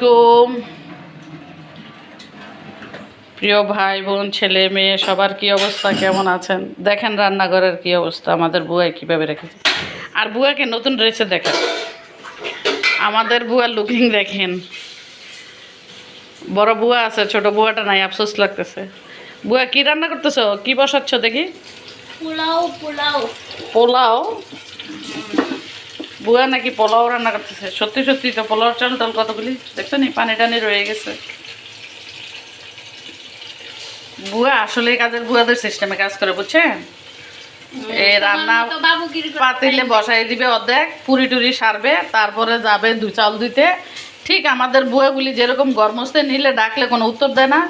আলাইকুম। প্রিয় ভাই বোন ছেলে মেয়ে সবার কি অবস্থা? কেমন আছেন? দেখেন রান্নাঘরের কি অবস্থা। আমাদের বুয়াই কীভাবে রেখেছে? আর বুয়াকে নতুন ড্রেসে দেখেন। আমাদের বুয়ার লুকিং দেখেন। বড় বুয়া আছে ছোট বুয়াটা নাই আফসোস লাগতেছে। বুয়া কি রান্না করতেছো? কি বসাচ্ছ দেখি? পোলাও পোলাও। পোলাও? বুয়া নাকি পোলাও রান্না করতেছে। সত্যি সত্যি তো পোলাও চাল টাল কতগুলি? দেখছ নি? পানি টানি রয়ে গেছে। বুয়া আসলে কাজের বুয়াদের সিস্টেমে কাজ করে বুঝছেন? এই রান্না পাতিলে বসাই দিবে অর্ধেক পুরি টুরি সারবে তারপরে যাবে দু চাল দিতে। ঠিক আমাদের বুয়াগুলি যেরকম গরমস্তে নিলে ডাকলে কোনো উত্তর দেয় না।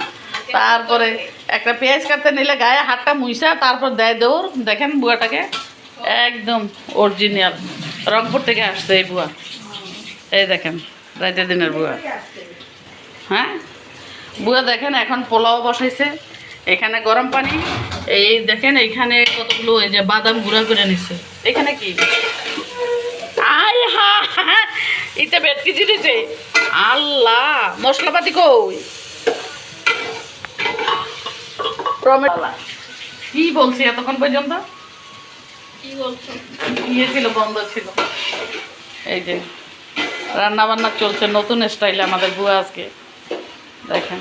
তারপরে একটা পেঁয়াজ কাটতে নিলে গায়ে হাতটা মুইসা তারপর দেয় দৌড়। দেখেন বুয়াটাকে? একদম অরিজিনাল রংপুর থেকে আসছে এই বুয়া এই দেখেন, রাইতের দিনের বুয়া হ্যাঁ? বুয়া দেখেন, এখন পোলাও বসাইছে। এখানে গরম পানি। এই দেখেন, এইখানে কতগুলো এই যে বাদাম গুঁড়া করে নিচ্ছে। এখানে কি? আয় হা ইতে ভেটকি জিনিসে আল্লাহ, মশলাপাতি কই? টমেটো কি বলছি এতক্ষণ পর্যন্ত? ইয়ে ছিল বন্ধ ছিল। এই যে রান্না বান্না চলছে নতুন স্টাইলে আমাদের বুয়া আজকে। দেখেন।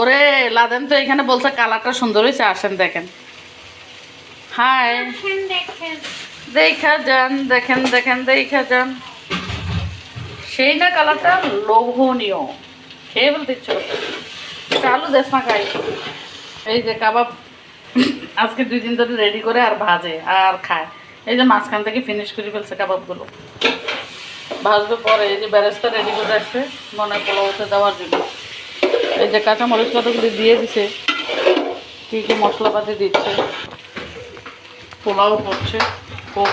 ওরে লাদেন তো এখানে বলছে কালারটা সুন্দর হয়েছে আসেন দেখেন। হাই। দেখা যান দেখেন দেখেন দেখা যান। সেই না কালারটা? লোভনীয়। খেয়ে বলতে ইচ্ছে চালু দেশ না খাই। এই যে কাবাব আজকে দুই দিন ধরে রেডি করে আর ভাজে আর খায়। এই যে মাঝখান থেকে ফিনিশ করে ফেলছে কাবাবগুলো। ভাজবে পরে, এই যে ব্যারেস্তা রেডি করে আসছে মনে পোলাওতে দেওয়ার জন্য। এই যে কাঁচা মরিচ কতগুলি দিয়ে দিছে, কী কী মশলাপাতি দিচ্ছে, পোলাও করছে হোক